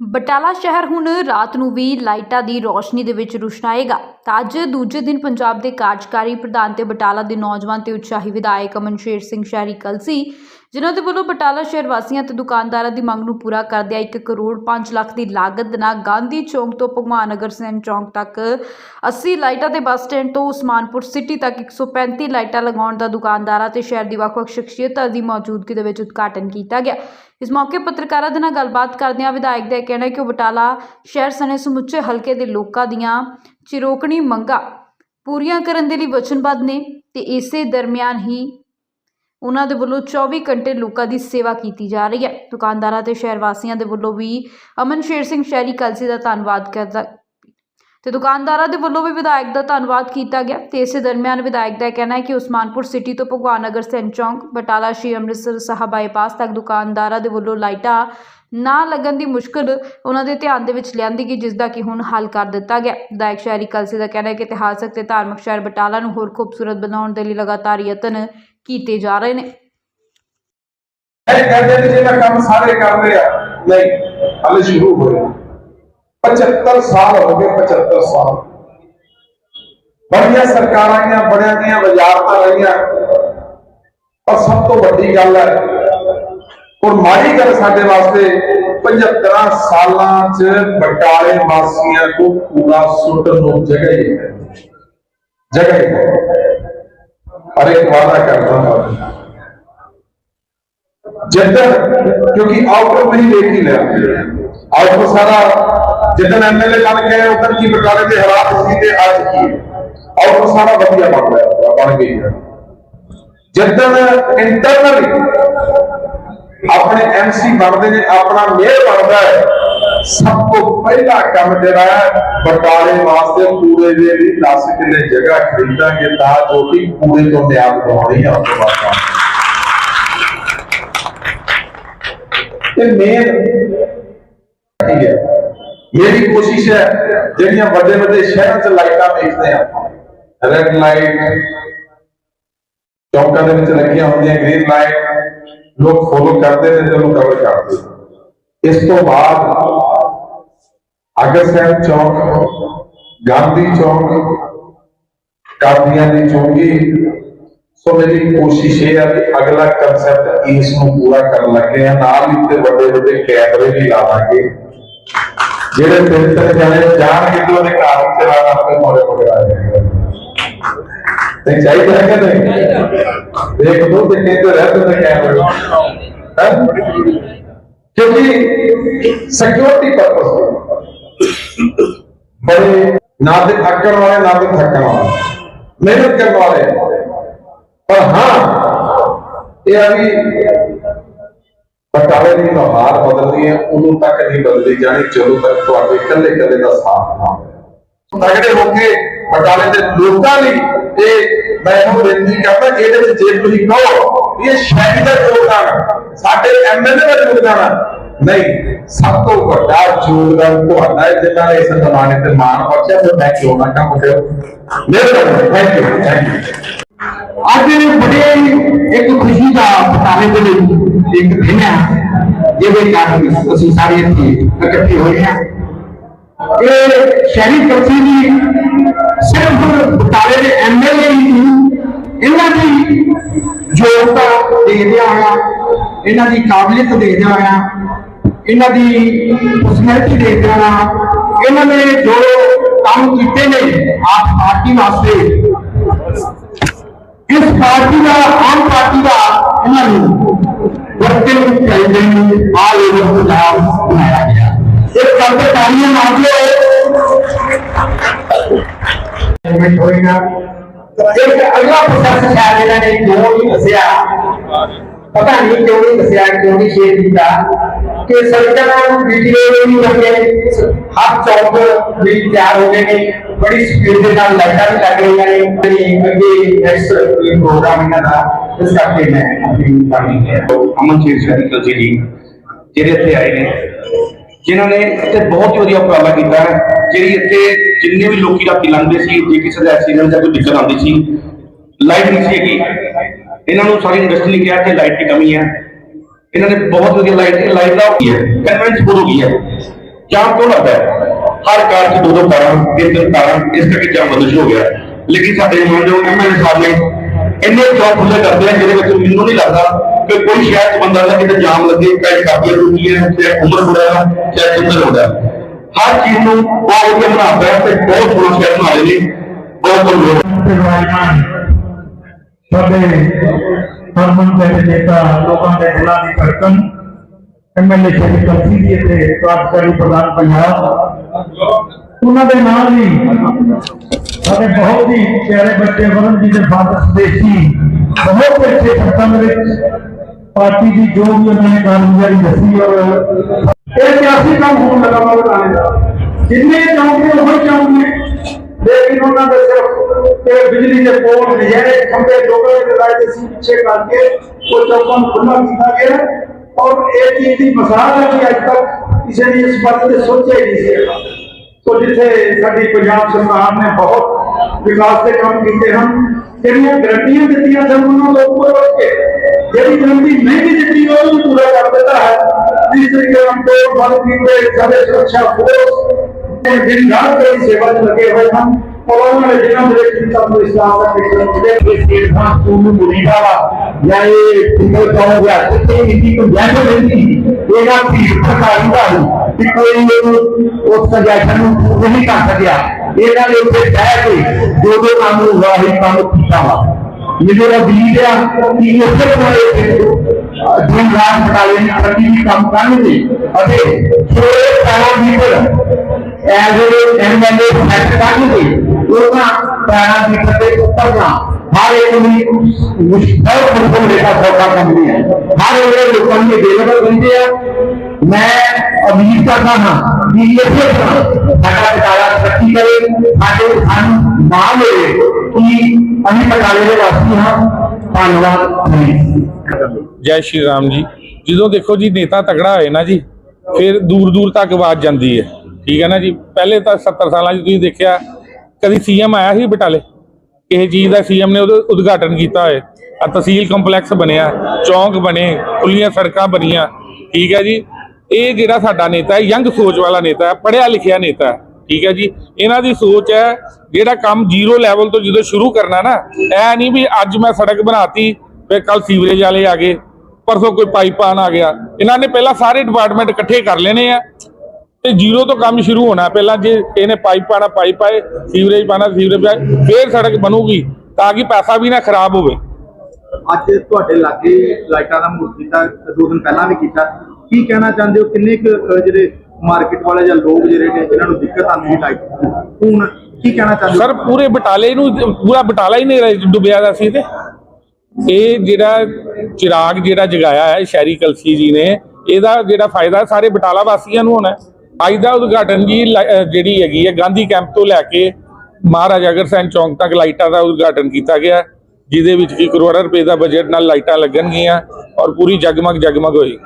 ਬਟਾਲਾ ਸ਼ਹਿਰ ਹੁਣ ਰਾਤ ਨੂੰ ਵੀ ਲਾਈਟਾਂ ਦੀ ਰੌਸ਼ਨੀ ਦੇ ਵਿੱਚ ਰੁਸ਼ਨਾਏਗਾ ਤਾਂ ਅੱਜ ਦੂਜੇ ਦਿਨ ਪੰਜਾਬ ਦੇ ਕਾਰਜਕਾਰੀ ਪ੍ਰਧਾਨ ਤੇ ਬਟਾਲਾ ਦੇ ਨੌਜਵਾਨ ਤੇ ਉਤਸ਼ਾਹੀ ਵਿਧਾਇਕ ਅਮਨਸ਼ੇਰ ਸਿੰਘ ਸ਼ਹਿਰੀ ਕਲਸੀ ਜਿਨ੍ਹਾਂ ਦੇ ਵੱਲੋਂ ਬਟਾਲਾ ਸ਼ਹਿਰ ਵਾਸੀਆਂ ਤੇ ਦੁਕਾਨਦਾਰਾਂ ਦੀ ਮੰਗ ਨੂੰ ਪੂਰਾ ਕਰਦਿਆਂ 1 ਕਰੋੜ 5 ਲੱਖ ਦੀ ਲਾਗਤ ਨਾਲ ਗਾਂਧੀ ਚੌਂਕ ਤੋਂ ਭਗਵਾਨ ਨਗਰ ਸੈਨ ਚੌਂਕ ਤੱਕ 80 ਲਾਈਟਾਂ ਤੇ ਬੱਸ ਸਟੈਂਡ ਤੋਂ ਉਸਮਾਨਪੁਰ ਸਿਟੀ ਤੱਕ 135 ਲਾਈਟਾਂ ਲਗਾਉਣ ਦਾ ਦੁਕਾਨਦਾਰਾਂ ਤੇ ਸ਼ਹਿਰ ਦੀ ਵੱਖ-ਵੱਖ ਸ਼ਖਸੀਅਤਾਂ ਦੀ ਮੌਜੂਦਗੀ ਦੇ ਵਿੱਚ ਉਦਘਾਟਨ ਕੀਤਾ ਗਿਆ। ਇਸ ਮੌਕੇ ਪੱਤਰਕਾਰਾਂ ਦੇ ਨਾਲ ਗੱਲਬਾਤ ਕਰਦਿਆਂ ਵਿਧਾਇਕ ਦਾ ਇਹ ਕਹਿਣਾ ਹੈ ਕਿ ਉਹ ਬਟਾਲਾ ਸ਼ਹਿਰ ਸਣੇ ਸਮੁੱਚੇ ਹਲਕੇ ਦੇ ਲੋਕਾਂ ਦੀਆਂ ਚਿਰੋਕਣੀ ਮੰਗਾਂ। ਪੂਰੀਆਂ ਕਰਨ ਦੇ ਲਈ ਵਚਨਬੱਧ ਨੇ ਤੇ ਇਸੇ ਦਰਮਿਆਨ ਹੀ ਉਹਨਾਂ ਦੇ ਵੱਲੋਂ 24 ਘੰਟੇ ਲੋਕਾਂ ਦੀ ਸੇਵਾ ਕੀਤੀ ਜਾ ਰਹੀ ਹੈ। ਦੁਕਾਨਦਾਰਾਂ ਤੇ ਸ਼ਹਿਰ ਵਾਸੀਆਂ ਦੇ ਵੱਲੋਂ ਵੀ ਅਮਨ ਸ਼ੇਰ ਸਿੰਘ ਸ਼ਹਿਰੀ ਕਲਸੀ ਦਾ ਧੰਨਵਾਦ ਕਰਦਾ ਤੇ ਦੁਕਾਨਦਾਰਾਂ ਦੇ ਵੱਲੋਂ ਵੀ ਵਿਧਾਇਕ ਦਾ ਧੰਨਵਾਦ ਕੀਤਾ ਗਿਆ ਤੇ ਇਸੇ ਦਰਮਿਆਨ ਵਿਧਾਇਕ ਦਾ ਇਹ ਕਹਿਣਾ ਹੈ ਕਿ ਉਸਮਾਨਪੁਰ ਸਿਟੀ ਤੋਂ ਭਗਵਾਨ ਨਗਰ ਸੈਨ ਚੌਂਕ, ਬਟਾਲਾ ਸ਼੍ਰੀ ਅੰਮ੍ਰਿਤਸਰ ਸਾਹਿਬ ਬਾਈਪਾਸ ਤੱਕ ਦੁਕਾਨਦਾਰਾਂ ਦੇ ਵੱਲੋਂ ਲਾਈਟਾਂ ਨਾ ਲੱਗਣ ਦੀ ਮੁਸ਼ਕਲ ਉਹਨਾਂ ਦੇ ਧਿਆਨ ਦੇ ਵਿੱਚ ਲਿਆਂਦੀ ਗਈ ਜਿਸ ਦਾ ਕਿ ਹੁਣ ਹੱਲ ਕਰ ਦਿੱਤਾ ਗਿਆ। ਵਿਧਾਇਕ ਸ਼ਹਿਰੀ ਕਲਸੀ ਦਾ ਕਹਿਣਾ ਹੈ ਕਿ ਇਤਿਹਾਸਕ ਤੇ ਧਾਰਮਿਕ ਸ਼ਹਿਰ ਬਟਾਲਾ ਨੂੰ ਹੋਰ ਖੂਬਸੂਰਤ ਬਣਾਉਣ ਦੇ ਲਈ ਲਗਾਤਾਰ ਯਤਨ ਕੀਤੇ ਜਾ ਰਹੇ ਨੇ। ਇਹ ਕਹਿੰਦੇ ਨੇ ਜਿਹੜਾ ਕੰਮ ਸਾਰੇ ਕਰ ਰਹੇ ਨਹੀਂ, ਹਾਲੇ ਸ਼ੁਰੂ ਹੋਏ 75 ਸਾਲ ਹੋ ਗਏ 75 ਸਾਲ। ਬੜੀਆਂ ਸਰਕਾਰਾਂ ਦੀਆਂ ਬੜਿਆਂ ਦੀਆਂ ਵਜ਼ਾਰਤਾਂ ਰਹੀਆਂ ਪਰ ਸਭ ਤੋਂ ਵੱਡੀ ਗੱਲ ਹੈ ਔਰ ਮਾੜੀ ਗੱਲ ਸਾਡੇ ਵਾਸਤੇ 75 ਸਾਲਾਂ ਚ ਬਟਾਲੇ ਵਾਸੀਆਂ ਕੋ ਪੂਰਾ ਸੁੱਟਣ ਨੂੰ ਜਗ੍ਹਾ ਹੀ ਹੈ ਜਗ੍ਹਾ ਹੀ ਹੈ ਹਰ ਇੱਕ ਵਾਦਾ ਕਰਦਾ ਹਾਂ ਜਿੱਦਣ ਕਿਉਂਕਿ ਆਊਟਰ ਨਹੀਂ ਦੇਖ ਹੀ ਲਿਆ ਆਊਟਰ ਸਾਰਾ ਜਿੱਦਣ ਐਮਐਲਏ ਬਣ ਕੇ ਉਦੋਂ ਕੀ ਬਟਾਲੇ ਦੇ ਹਾਲਾਤ ਸੀ ਤੇ ਅੱਜ ਕੀ ਆਊਟਰ ਸਾਰਾ ਵਧੀਆ ਬਣ ਗਿਆ ਬਣ ਗਈ ਹੈ ਜਿੱਦਣ ਇੰਟਰਨਲੀ ਆਪਣੇ ਐਮਸੀ ਬਣਦੇ ਨੇ, ਆਪਣਾ ਮੇਅਰ ਬਣਦਾ ਹੈ। ਸਭ ਤੋਂ ਪਹਿਲਾ ਕੰਮ ਜਿਹੜਾ ਹੈ ਬਟਾਲੇ ਵਾਸਤੇ ਪੂਰੇ ਦੇ ਲਈ 10 ਕਿੱਲੇ ਜਗ੍ਹਾ ਖਰੀਦਾਂਗੇ ਤਾਂ ਜੋ ਕਿ ਕੂੜੇ ਤੋਂ ਨਿਆਦ ਬਣਾਉਣੀ ਹੈ ਉਸ ਤੋਂ ਤੇ ਮੇਨ ਕੀ ਹੈ। ਮੇਰੀ ਕੋਸ਼ਿਸ਼ ਹੈ, ਜਿਹੜੀਆਂ ਵੱਡੇ ਵੱਡੇ ਸ਼ਹਿਰਾਂ 'ਚ ਲਾਈਟਾਂ ਵੇਖਦੇ ਆ, ਰੈੱਡ ਲਾਈਟ, ਚੌਕਾਂ ਦੇ ਵਿੱਚ ਲੱਗੀਆਂ ਹੁੰਦੀਆਂ, ਗ੍ਰੀਨ ਲਾਈਟ ਲੋਕ ਫੋਲੋ ਕਰਦੇ ਨੇ ਤੇ ਉਹਨੂੰ ਕਵਰ ਕਰਦੇ ਇਸ ਤੋਂ ਬਾਅਦ ਅਗਰ ਸਾਹਿਬ ਚੌਕ, ਗਾਂਧੀ ਚੌਕ, ਕਾਦੀਆਂ ਦੀ ਚੌਂਗੀ ਸੋ ਮੇਰੀ ਕੋਸ਼ਿਸ਼ ਇਹ ਆ ਕਿ ਅਗਲਾ ਕਨਸੈਪਟ ਇਸ ਨੂੰ ਪੂਰਾ ਕਰਨ ਲੱਗੇ ਆ। ਨਾਲ ਹੀ ਤੇ ਵੱਡੇ ਵੱਡੇ ਕੈਮਰੇ ਵੀ ਲਾਵਾਂਗੇ, ਜਿਹੜੇ ਤਿੰਨ ਤਿੰਨ ਜਾਣੇ ਜਾਣਗੇ ਤੇ ਉਹਦੇ ਘਰ ਵਿੱਚ ਰਾਤ ਆਪੇ ਮੋੜੇ ਮੋੜੇ ਆ ਜਾਣਗੇ। ਤੇ ਚਾਹੀਦਾ ਹੈ ਕਿ ਨਹੀਂ ਦੇਖ ਦੋ ਤੇ ਕਹਿੰਦੇ ਰਹਿ ਤੇ ਕੈਮਰੇ ਹੈਂ? ਕਿਉਂਕਿ ਸਿਕਿਉਰਿਟੀ ਪਰਪਸ ਬੜੇ ਨਾ ਤੇ ਥੱਕਣ ਵਾਲੇ ਨਾ ਤੇ ਥੱਕਣ ਵਾਲੇ। ਮਿਹਨਤ ਕਰਨ ਵਾਲੇ। ਪਰ ਹਾਂ ਇਹ ਆ ਵੀ ਬਟਾਲੇ ਦੀ ਨੁਹਾਰ ਬਦਲਦੀ ਹੈ ਉਦੋਂ ਤੱਕ ਨਹੀਂ ਬਦਲਦੀ ਜਾਣੀ ਜਦੋਂ ਤੱਕ ਤੁਹਾਡੇ ਇਕੱਲੇ ਇਕੱਲੇ ਦਾ ਸਾਥ ਨਾ ਹੋਵੇ। ਤਗੜੇ ਹੋ ਕੇ ਬਟਾਲੇ ਦੇ ਲੋਕਾਂ ਲਈ ਇਹ ਮੈਂ ਇਹਨੂੰ ਬੇਨਤੀ ਕਰਦਾ ਕਿ ਇਹਦੇ ਵਿੱਚ ਜੇ ਤੁਸੀਂ ਕਹੋ ਇਹ ਸ਼ਹਿਰੀ ਦਾ ਯੋਗਦਾਨ ਸਾਡੇ ਐਮਐਲਏ ਦਾ ਯੋਗਦਾਨ ਨਹੀਂ, ਸਭ ਤੋਂ ਵੱਡਾ ਯੋਗਦਾਨ ਤੁਹਾਡਾ ਹੈ ਜਿਨ੍ਹਾਂ ਨੇ ਇਸ ਜ਼ਮਾਨੇ ਤੇ ਮਾਣ ਬਖਸ਼ਿਆ ਤੇ ਮੈਂ ਕਿਉਂ ਨਾ ਕੰਮ ਕਰਾਂ? ਮਿਹਰਬਾਨੀ ਥੈਂਕ ਯੂ ਥੈਂਕ ਯੂ ਅੱਜ ਬੜੇ ਇੱਕ ਖੁਸ਼ੀ ਦਾ ਬਟਾਲੇ ਦੇ ਵਿੱਚ ਇੱਕ ਦਿਨ ਹੈ ਜਿਹਦੇ ਕਾਰਨ ਅਸੀਂ ਸਾਰੇ ਇੱਥੇ ਇਕੱਠੇ ਹੋਏ ਹਾਂ। ਇਹ ਸ਼ਹਿਰੀ ਕਲਸੀ ਦੀ ਸਿਰਫ ਬਟਾਲੇ ਦੇ ਐਮਐਲਏ ਹੀ ਨਹੀਂ, ਇਹਨਾਂ ਦੀ ਯੋਗਤਾ ਦੇਖਦਿਆਂ ਹੋਇਆ, ਇਹਨਾਂ ਦੀ ਕਾਬਲੀਅਤ ਦੇਖਦਿਆਂ ਹੋਇਆ, ਇਹਨਾਂ ਦੀ ਪਰਸਨੈਲਿਟੀ ਦੇਖਦਿਆਂ ਹੋਇਆ, ਇਹਨਾਂ ਨੇ ਜੋ ਕੰਮ ਕੀਤੇ ਨੇ ਆਪ ਪਾਰਟੀ ਵਾਸਤੇ, ਇਸ ਪਾਰਟੀ ਦਾ, ਆਮ ਪਾਰਟੀ ਦਾ ਇਹਨਾਂ ਨੂੰ ਵਰਤਨ ਚਾਹੀਦੇ ਨੇ ਆ ਲੋਕਾਂ ਨੂੰ ਕਰਦੇ ਤਾਲੀਆਂ ਮਾਰਦੇ ਐਡਮਿਟ ਹੋਏਗਾ ਇੱਕ ਅਗਲਾ ਪ੍ਰੋਸੈਸ ਸ਼ਾਇਦ ਇਹਨਾਂ ਨੇ ਕਿਉਂ ਨਹੀਂ ਦੱਸਿਆ ਪਤਾ ਨਹੀਂ ਕਿਉਂ ਨਹੀਂ ਦੱਸਿਆ ਕਿਉਂ ਨਹੀਂ ਸ਼ੇਅਰ ਕੀਤਾ ਕਿ ਸਰਕਾਰਾਂ ਨੂੰ ਵੀਡੀਓ ਨਹੀਂ ਲੱਗੇ ਹਰ ਚੌਕ ਵੀ ਤਿਆਰ ਹੋ ਗਏ ਨੇ ਬੜੀ ਸਪੀਡ ਦੇ ਨਾਲ ਲਾਈਟਾਂ ਵੀ ਲੱਗ ਰਹੀਆਂ ਨੇ ਤੇ ਅੱਗੇ ਨੈਕਸਟ ਪ੍ਰੋਗਰਾਮ ਇਹਨਾਂ ਦਾ ਇਸ ਕਰਕੇ ਮੈਂ ਆਪਣੀ ਬਾਣੀ ਨੇ ਜਿਨ੍ਹਾਂ ਨੇ ਇੱਥੇ ਬਹੁਤ ਹੀ ਵਧੀਆ ਉਪਰਾਲਾ ਕੀਤਾ ਹੈ, ਜਿਹੜੀ ਇੱਥੇ ਜਿੰਨੇ ਵੀ ਲੋਕੀ ਰਾਤੀ ਲੰਘਦੇ ਸੀ, ਜੇ ਕਿਸੇ ਦਾ ਐਕਸੀਡੈਂਟ ਜਾਂ ਕੋਈ ਦਿੱਕਤ ਆਉਂਦੀ ਸੀ ਲਾਈਟ ਨਹੀਂ ਸੀ ਹੈਗੀ। ਇਹਨਾਂ ਨੂੰ ਸਾਰੀ ਇੰਡਸਟਰੀ ਨੇ ਕਿਹਾ ਕਿ ਲਾਈਟ ਦੀ ਕਮੀ ਹੈ। ਇਹਨਾਂ ਨੇ ਬਹੁਤ ਵਧੀਆ ਲਾਈਟ ਲਾਈਟ ਦਾ ਹੋ ਗਈ ਹੈ ਕਨਵੈਂਸ ਹੋ ਗਈ ਹੈ। ਜਾਮ ਕਿਉਂ ਲੱਗਦਾ ਹੈ? ਹਰ ਕਾਰ 'ਚ ਦੋ ਦੋ ਕਾਰਾਂ ਤਿੰਨ ਤਿੰਨ ਕਾਰਾਂ ਇਸ ਕਰਕੇ ਜਾਮ ਬੰਦ ਹੋ ਗਿਆ। ਲੇਕਿਨ ਸਾਡੇ ਮਾਨਯੋਗ ਐਮਐਲਏ ਸਾਹਿਬ ਨੇ ਇੰਨੇ ਚੌਕ ਖੁੱਲੇ ਕਰਦੇ ਆ ਜਿਹਦੇ ਵਿੱਚ ਮੈਨੂੰ ਨਹੀਂ ਲੱਗਦਾ ਕਿ ਕੋਈ ਸ਼ਹਿਰ 'ਚ ਬੰਦਾ ਨਾ ਕਿਤੇ ਜਾਮ ਲੱਗੇ ਚਾਹੇ ਕਾਬੀਆਂ ਰੁਕੀ ਹੈ ਚਾਹੇ ਉਮਰ ਬੁੜਾ ਹੈ, ਚਾਹੇ ਚੰਦਰ ਹੁੰਦਾ ਹਰ ਚੀਜ਼ ਨੂੰ ਬਹੁਤ ਵਧੀਆ ਬਣਾਉਂਦਾ ਹੈ ਤੇ ਬਹੁਤ ਸੋਹਣਾ ਸ਼ਹਿਰ ਬਣਾ ਰਹੇ ਬਹੁਤ ਬਹੁਤ ਧੰਨਵਾਦ ਸਾਡੇ ਹਰਮਨ ਦੇ ਨੇਤਾ, ਲੋਕਾਂ ਦੇ ਦਿਲਾਂ ਦੀ ਧੜਕਨ ਐਮਐਲਏ ਸ਼੍ਰੀ ਕਲਸੀ ਜੀ ਤੇ ਕਾਰਜਕਾਰੀ ਪ੍ਰਧਾਨ ਪੰਜਾਬ। ਉਹਨਾਂ ਦੇ ਨਾਲ ਹੀ ਸਾਡੇ ਬਹੁਤ ਹੀ ਪਿਆਰੇ ਬੱਚੇ ਵਰਨ ਜੀ ਦੇ ਫਾਦਰ ਸਦੇਸ਼ੀ ਬਹੁਤ ਅੱਛੇ ਸ਼ਬਦਾਂ ਦੇ ਵਿੱਚ ਪਾਰਟੀ ਦੀ ਜੋ ਵੀ ਉਹਨਾਂ ਨੇ ਕਾਰਗੁਜ਼ਾਰੀ ਦੱਸੀ ਔਰ ਇਹ ਸਿਆਸੀ ਕੰਮ ਹੋਣ ਲੱਗਾ ਵਾ ਬਣਾਉਣੇ ਦਾ ਜਿੰਨੇ ਚਾਹੁੰਦੇ ਉਹ ਚਾਹੁੰਦੇ ਲੇਕਿਨ ਉਹਨਾਂ ਦੇ ਸਿਰਫ ਤੇ ਬਿਜਲੀ ਦੇ ਪੋਲ ਜਿਹੜੇ ਖੰਭੇ ਲੋਕਾਂ ਦੇ ਲਾਏ ਸੀ ਪਿੱਛੇ ਕਰਕੇ ਉਹ ਚੌਕਾਂ ਨੂੰ ਖੁੱਲਾ ਕੀਤਾ ਗਿਆ ਔਰ ਇਹ ਚੀਜ਼ ਦੀ ਮਿਸਾਲ ਹੈ ਕਿ ਅੱਜ ਤੱਕ ਕਿਸੇ ਨੇ ਇਸ ਬਾਰੇ ਤੇ ਸੋਚਿਆ ਹੀ ਨਹੀਂ ਸੀ ਸੋ ਜਿੱਥੇ ਸਾਡੀ ਪੰਜਾਬ ਸਰਕਾਰ ਨੇ ਬਹੁਤ ਵਿਕਾਸ ਦੇ ਕੰਮ ਕੀਤੇ ਹਨ ਜਿਹੜੀਆਂ ਗਰੰਟੀਆਂ ਦਿੱਤੀਆਂ ਸਨ ਉਹਨਾਂ ਤੋਂ ਉੱਪਰ ਉੱਠ ਕੇ ਜਿਹੜੀ ਗਰੰਟੀ ਨਹੀਂ ਵੀ ਦਿੱਤੀ ਉਹ ਵੀ ਪੂਰਾ ਕਰ ਦਿੱਤਾ ਹੈ ਜਿਸ ਤਰੀਕੇ ਨਾਲ ਤੋਂ ਬੰਦ ਕੀਤੇ ਸਾਡੇ ਸੁਰੱਖਿਆ ਫੋਰਸ ਦਿਨ ਰਾਤ ਦੀ ਸੇਵਾ 'ਚ ਲੱਗੇ ਹੋਏ ਹਨ ਔਰ ਉਹਨਾਂ ਨੇ ਜਿਨ੍ਹਾਂ ਦੇ ਵਿੱਚ ਵੀ ਸਾਨੂੰ ਇਸਲਾਮ ਦਾ ਟਿਕਟ ਦੇ ਕੇ ਸਟੇਟ ਖਾਨ ਸਕੂਲ ਨੂੰ ਮੁਰੀਦਾ ਵਾ, ਜਾਂ ਇਹ ਸਿੰਗਲ ਕੌਮ ਗਿਆ, ਤੇ ਇੰਨੀ ਕੋਈ ਜੈਸੇ ਰਹਿੰਦੀ ਇਹਦਾ ਵੀ ਸਰਕਾਰੀ ਦਾ ਨਹੀਂ ਕਿ ਕੋਈ ਇਹਨੂੰ ਉਸ ਸਜਾਇਸ਼ਨ ਨੂੰ ਨਹੀਂ ਕਰ ਸਕਿਆ। ਇਹਨਾਂ ਨੇ ਉੱਥੇ ਬਹਿ ਕੇ ਜੋ ਜੋ ਕੰਮ ਨੂੰ ਵਾਹੀ ਕੰਮ ਕੀਤਾ ਵਾ। ਮੇਰਾ ਬਲੀਡ ਆ ਕਿ ਇਸੇ ਤਰ੍ਹਾਂ ਦਿਨ ਰਾਤ ਬਟਾਲੇ ਦੀ ਤਰੱਕੀ ਦੀ ਕੰਮ ਕਰਨਗੇ। ਅਤੇ ਸੋਏ ਪੈਰਾਂ ਦੀ ਪਰ ਐਜ਼ ਐਮਐਲਏ ਸੈਟ ਕਰਨਗੇ ਉਹਨਾਂ ਪੈਰਾਂ ਦੀ ਤੇ ਉੱਤਰਨਾ ਹਰ ਇੱਕ ਨੂੰ ਮੁਸ਼ਕਲ ਮੁਸ਼ਕਲ ਦਾ ਸੌਦਾ ਕਰਨੀ ਹੈ। ਹਰ ਇੱਕ ਲੋਕਾਂ ਨੂੰ ਅਵੇਲੇਬਲ ਰਹਿੰਦੇ ਆ ਮੈਂ ਉਮੀਦ ਕਰਦਾ ਹਾਂ ਕਿ ਇਸੇ ਸਾਡਾ ਬਟਾਲਾ ਤਰੱਕੀ ਕਰੇ, ਸਾਡੇ ਸਾਨੂੰ ਨਾ ਮਿਲੇ ਕਿ ਅਸੀਂ ਬਟਾਲੇ ਦੇ ਵਾਸੀ ਹਾਂ। ਧੰਨਵਾਦ ਜੈ ਸ਼੍ਰੀ ਰਾਮ ਜੀ। ਜਦੋਂ ਦੇਖੋ ਜੀ, ਨੇਤਾ ਤਗੜਾ ਹੋਏ ਨਾ ਜੀ, ਫਿਰ ਦੂਰ ਦੂਰ ਤੱਕ ਆਵਾਜ਼ ਜਾਂਦੀ ਹੈ। ਠੀਕ ਹੈ ਨਾ ਜੀ? ਪਹਿਲੇ ਤਾਂ 70 ਸਾਲਾਂ 'ਚ ਤੁਸੀਂ ਦੇਖਿਆ ਕਦੀ ਸੀਐਮ ਆਇਆ ਸੀ ਬਟਾਲੇ? ਕਿਸੇ ਚੀਜ਼ ਦਾ ਸੀਐਮ ਨੇ ਉਹਦਾ ਉਦਘਾਟਨ ਕੀਤਾ ਹੋਏ। ਆ ਤਹਿਸੀਲ ਕੰਪਲੈਕਸ ਬਣਿਆ, ਚੌਂਕ ਬਣੇ ਖੁੱਲੀਆਂ ਸੜਕਾਂ ਬਣੀਆਂ। ਠੀਕ ਹੈ ਜੀ? ਇਹ ਜਿਹੜਾ ਸਾਡਾ ਨੇਤਾ ਹੈ, ਯੰਗ ਸੋਚ ਵਾਲਾ ਨੇਤਾ ਹੈ, ਪੜ੍ਹਿਆ ਲਿਖਿਆ ਨੇਤਾ ਹੈ। ਠੀਕ ਹੈ ਜੀ? ਇਹਨਾਂ ਦੀ ਸੋਚ ਹੈ, ਜਿਹੜਾ ਕੰਮ ਜ਼ੀਰੋ ਲੈਵਲ ਤੋਂ ਜਦੋਂ ਸ਼ੁਰੂ ਕਰਨਾ ਨਾ, ਐ ਨਹੀਂ ਵੀ ਅੱਜ ਮੈਂ ਸੜਕ ਬਣਾਤੀ, ਫਿਰ ਕੱਲ ਸੀਵਰੇਜ ਵਾਲੇ ਆ ਗਏ, ਪਰਸੋਂ ਕੋਈ ਪਾਈਪ ਆਣ ਆ ਗਿਆ। ਇਹਨਾਂ ਨੇ ਪਹਿਲਾਂ ਸਾਰੇ ਡਿਪਾਰਟਮੈਂਟ ਇਕੱਠੇ ਕਰ ਲੈਣੇ ਆ। ਤੇ ਜ਼ੀਰੋ ਤੋਂ ਕੰਮ ਸ਼ੁਰੂ ਹੋਣਾ ਪਹਿਲਾਂ ਜੇ ਇਹਨੇ ਪਾਈਪ ਪਾਣਾ ਪਾਈਪ ਪਾਏ ਸੀਵਰੇਜ ਪਾਣਾ ਸੀਵਰੇਜ ਪਾਏ ਫੇਰ ਸੜਕ ਬਣੂਗੀ ਤਾਂ ਕਿ ਪੈਸਾ ਵੀ ਨਾ ਖਰਾਬ ਹੋਵੇ। ਅੱਜ ਤੁਹਾਡੇ ਲਾਗੇ ਲਾਈਟਾਂ ਦਾ ਮੁੱਖ ਕੀਤਾ ਦੋ ਦਿਨ ਪਹਿਲਾਂ ਵੀ ਕੀਤਾ। ਕੀ ਕਹਿਣਾ ਚਾਹੁੰਦੇ ਹੋ? ਕਿੰਨੇ ਕੁ ਜਿਹੜੇ ਮਾਰਕੀਟ ਵਾਲੇ ਜਾਂ ਲੋਕ ਜਿਹੜੇ ਨੇ ਇਹਨਾਂ ਨੂੰ ਦਿੱਕਤ ਆਉਂਦੀ ਹੈ ਲਾਈਟ? ਹੁਣ ਕੀ ਕਹਿਣਾ ਚਾਹੁੰਦੇ ਸਰ ਪੂਰੇ ਬਟਾਲੇ ਨੂੰ ਪੂਰਾ ਬਟਾਲਾ ਹੀ ਨਹੀਂ ਡੁੱਬਿਆ ਦਾ ਸੀ ਤੇ। ਇਹ ਜਿਹੜਾ ਚਿਰਾਗ ਜਿਹੜਾ ਜਗਾਇਆ ਹੈ ਸ਼ਹਿਰੀ ਕਲਸੀ ਜੀ ਨੇ ਇਹਦਾ ਜਿਹੜਾ ਫਾਇਦਾ ਸਾਰੇ ਬਟਾਲਾ ਵਾਸੀਆਂ ਨੂੰ ਹੋਣਾ ਹੈ। ਅੱਜ ਦਾ ਉਦਘਾਟਨ ਜੀ ਲ- ਜਿਹੜੀ ਹੈਗੀ ਹੈ ਗਾਂਧੀ ਕੈਂਪ ਤੋਂ ਲੈ ਕੇ ਮਹਾਰਾਜਾ ਅਗਰਸੈਨ ਚੌਂਕ ਤੱਕ ਲਾਈਟਾਂ ਦਾ ਉਦਘਾਟਨ ਕੀਤਾ ਗਿਆ, ਜਿਹਦੇ ਵਿੱਚ ਕੀ ਕਰੋੜਾਂ ਰੁਪਏ ਦਾ ਬਜਟ ਨਾਲ ਲਾਈਟਾਂ ਲੱਗਣਗੀਆਂ ਔਰ ਪੂਰੀ ਜਗਮਗ ਜਗਮਗ ਹੋਏਗੀ।